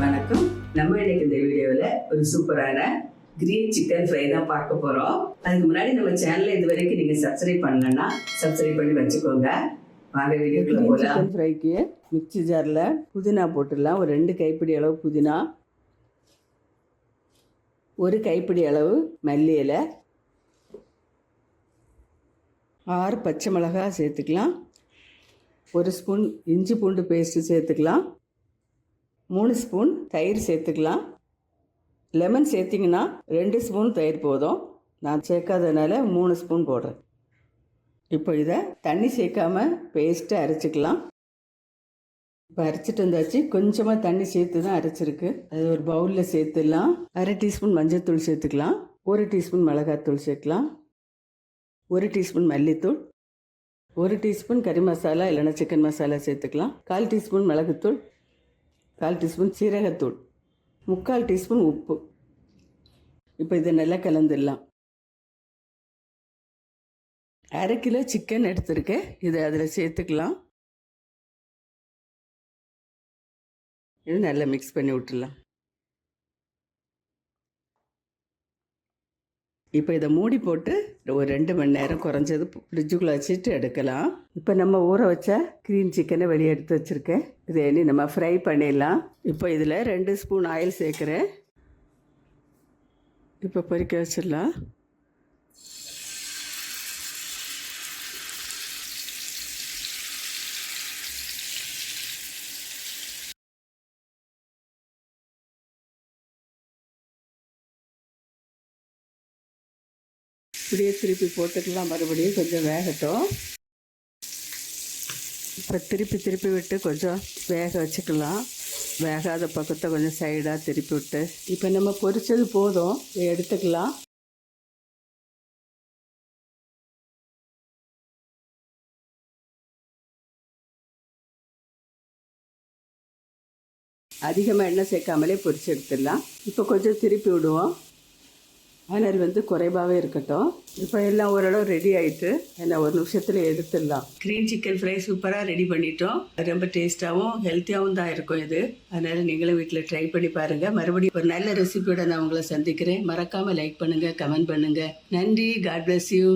நம்ம இன்னைக்கு இந்த வீடியோவில் ஒரு சூப்பரான கிரீன் சிக்கன் ஃப்ரை தான் பார்க்க போகிறோம் அதுக்கு முன்னாடி நம்ம சேனலை இது வரைக்கும் நீங்கள் சப்ஸ்கிரைப் பண்ணலன்னா சப்ஸ்கிரைப் பண்ணி வச்சுக்கோங்க. வாங்க வீடியோக்குள்ள போகலாம் சிக்கன் ஃப்ரைக்கு மிக்ஸி ஜாரில் புதினா போட்டுடலாம். ஒரு ரெண்டு கைப்பிடி அளவு புதினா ஒரு கைப்பிடி அளவு மல்லி இலை ஆறு பச்சை மிளகாய் சேர்த்துக்கலாம். ஒரு ஸ்பூன் இஞ்சி பூண்டு பேஸ்ட்டு சேர்த்துக்கலாம். மூணு ஸ்பூன் தயிர் சேர்த்துக்கலாம். லெமன் சேர்த்திங்கன்னா ரெண்டு ஸ்பூன் தயிர் போதும். நான் சேர்க்காதனால மூணு ஸ்பூன் போடுறேன். இப்போ இதை தண்ணி சேர்க்காம பேஸ்ட்டை அரைச்சிக்கலாம். இப்போ அரைச்சிட்டு வந்தாச்சு. கொஞ்சமாக தண்ணி சேர்த்து தான் அரைச்சிருக்கு. அது ஒரு பவுலில் சேர்த்துடலாம். அரை டீஸ்பூன் மஞ்சள்தூள் சேர்த்துக்கலாம். ஒரு டீஸ்பூன் மிளகாத்தூள் சேர்க்கலாம். ஒரு டீஸ்பூன் மல்லித்தூள். ஒரு டீஸ்பூன் கறி மசாலா இல்லைன்னா சிக்கன் மசாலா சேர்த்துக்கலாம். கால் டீஸ்பூன் மிளகுத்தூள். கால் டீஸ்பூன் சீரகத்தூள் முக்கால் டீஸ்பூன் உப்பு. இப்போ இதை நல்லா கலந்துடலாம். அரை கிலோ சிக்கன் எடுத்திருக்கேன். இதை அதில் சேர்த்துக்கலாம். இது நல்லா மிக்ஸ் பண்ணி விட்டுலாம் இப்போ இதை மூடி போட்டு ஒரு ரெண்டு மணி நேரம் குறைஞ்சது ஃப்ரிட்ஜுக்குள்ளே வச்சுட்டு எடுக்கலாம். இப்போ நம்ம ஊற வச்ச க்ரீன் சிக்கனை வெளியே எடுத்து வச்சுருக்கேன். இதை இனி நம்ம ஃப்ரை பண்ணிடலாம். இப்போ இதில் ரெண்டு ஸ்பூன் ஆயில் சேர்க்குறேன். இப்போ பொறிக்க வச்சிடலாம். இப்படியே திருப்பி போட்டுக்கலாம். மறுபடியும் கொஞ்சம் வேகட்டும். இப்போ திருப்பி திருப்பி விட்டு கொஞ்சம் வேக வச்சுக்கலாம். வேகாத பக்கத்தை கொஞ்சம் சைடாக திருப்பி விட்டு. இப்போ நம்ம பொரிச்சது போதும். எடுத்துக்கலாம். அதிகமாக எண்ணெய் சேர்க்காமலே பொரிச்சு எடுத்துடலாம். இப்போ கொஞ்சம் திருப்பி விடுவோம். அனல் வந்து குறைவாகவே இருக்கட்டும். இப்போ எல்லாம் ஓரளவு ரெடி ஆயிட்டு எல்லாம் ஒரு நிமிஷத்தில் எடுத்துடலாம். க்ரீன் சிக்கன் ஃப்ரை சூப்பராக ரெடி பண்ணிட்டோம். ரொம்ப டேஸ்ட்டாகவும் ஹெல்த்தியாகவும் தான் இருக்கும் இது. அதனால் நீங்களும் வீட்டில் ட்ரை பண்ணி பாருங்கள் மறுபடியும் ஒரு நல்ல ரெசிபியோட நான் உங்களை சந்திக்கிறேன். மறக்காமல் லைக் பண்ணுங்கள் கமெண்ட் பண்ணுங்கள் நன்றி. God bless you